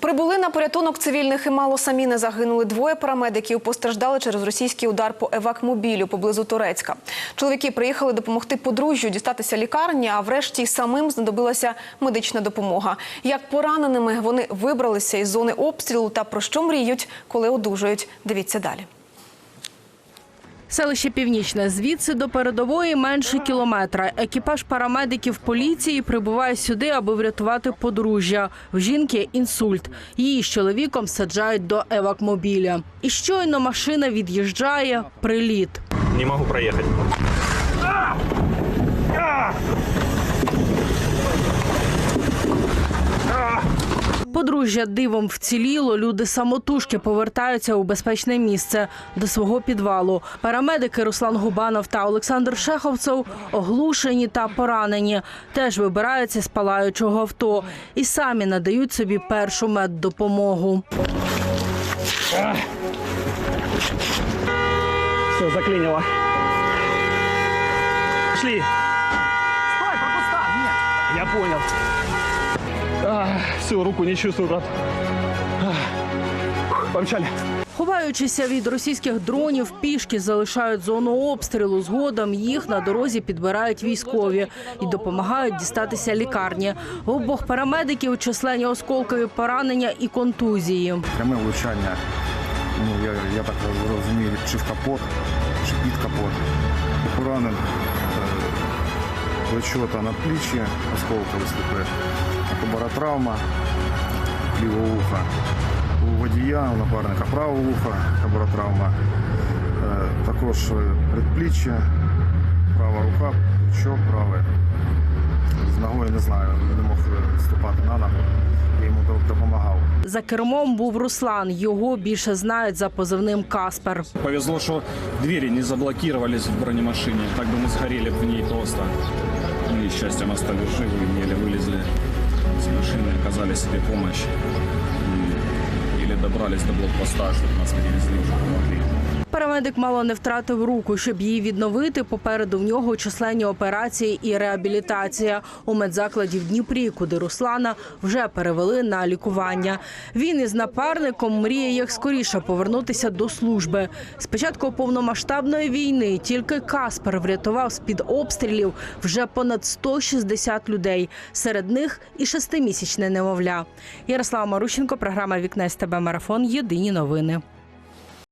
Прибули на порятунок цивільних і мало самі не загинули. Двоє парамедиків постраждали через російський удар по евакмобілю поблизу Турецька. Чоловіки приїхали допомогти подружжю дістатися лікарні, а врешті самим знадобилася медична допомога. Як пораненими вони вибралися із зони обстрілу та про що мріють, коли одужують. Дивіться далі. Селище Північне звідси до передової менше кілометра. Екіпаж парамедиків поліції прибуває сюди, аби врятувати подружжя. В жінки інсульт. Її з чоловіком саджають до евакмобіля. І щойно машина від'їжджає. Приліт. Не могу проехать. Подружжя дивом вціліло. Люди самотужки повертаються у безпечне місце до свого підвалу. Парамедики Руслан Губанов та Олександр Шеховцев оглушені та поранені. Теж вибираються з палаючого авто і самі надають собі першу меддопомогу. Все, заклинило. Шли. Стой, пропускай, нет. Я понял. Все, руку не чувствую, брат. Помчали. Ховаючися від російських дронів, пішки залишають зону обстрілу. Згодом їх на дорозі підбирають військові і допомагають дістатися лікарні. У обох парамедиків численні осколкові поранення і контузії. пряме влучання. Ну, я, я так розумію, чи в капот, чи під капот. Поранен е, плечо та надпліччя, осколкове сліпе, баротравма, лівого вуха. У водія, у напарника правого вуха, баротравма. Е, також е, предпліччя, права рука, плечо праве. З ногою не знаю, не мог е, ступати на ногу. Я йому допомагав. За кермом був Руслан. Його більше знають за позивним Каспер. Повезло, что двери не заблокировались в бронемашине. Так бы мы сгорели в ней просто. Ну и счастьем остались живы и оказали себе помощь. И или добрались до блокпоста, чтобы нас перевезли, уже помогли. Парамедик мало не втратив руку. Щоб її відновити, попереду в нього численні операції і реабілітація у медзакладі в Дніпрі, куди Руслана вже перевели на лікування. Він із напарником мріє як скоріше повернутися до служби. З початку повномасштабної війни тільки Каспер врятував з під обстрілів вже понад 160 людей. Серед них і шестимісячне немовля. Ярослава Марущенко, програма Вікне СТБ Марафон. Єдині новини.